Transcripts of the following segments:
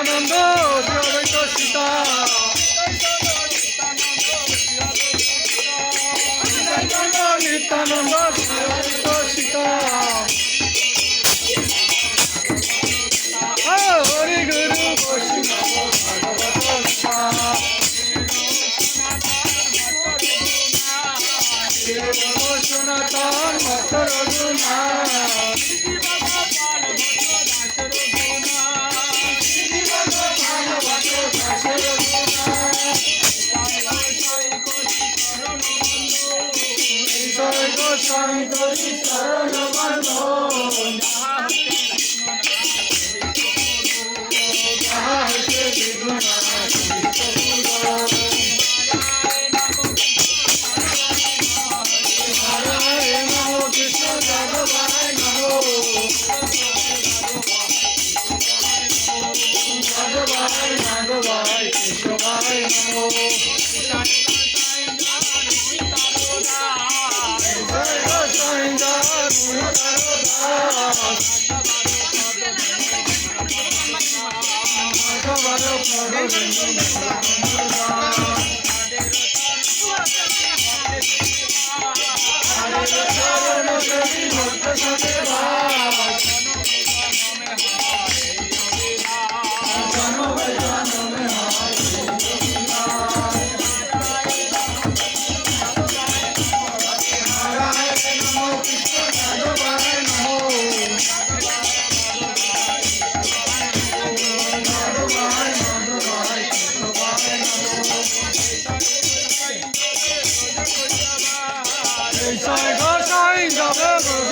নিত্যানন্দ অদ্বৈত সীতা। নিত্যানন্দ amor.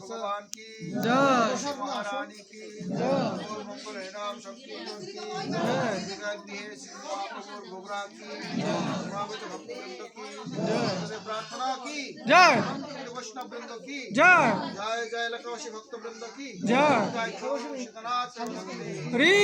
ভগবান কি জয়। মহারানী কি মঙ্গল নাম শক্তি ভোগরাগ কি ভক্তবৃন্দ কি প্রার্থনা কি জয়। বৈষ্ণব বৃন্দ কি জয়। জয়। জয় এলাকাবাসী ভক্তবৃন্দ কি জয় জয় চন্দ্র হরি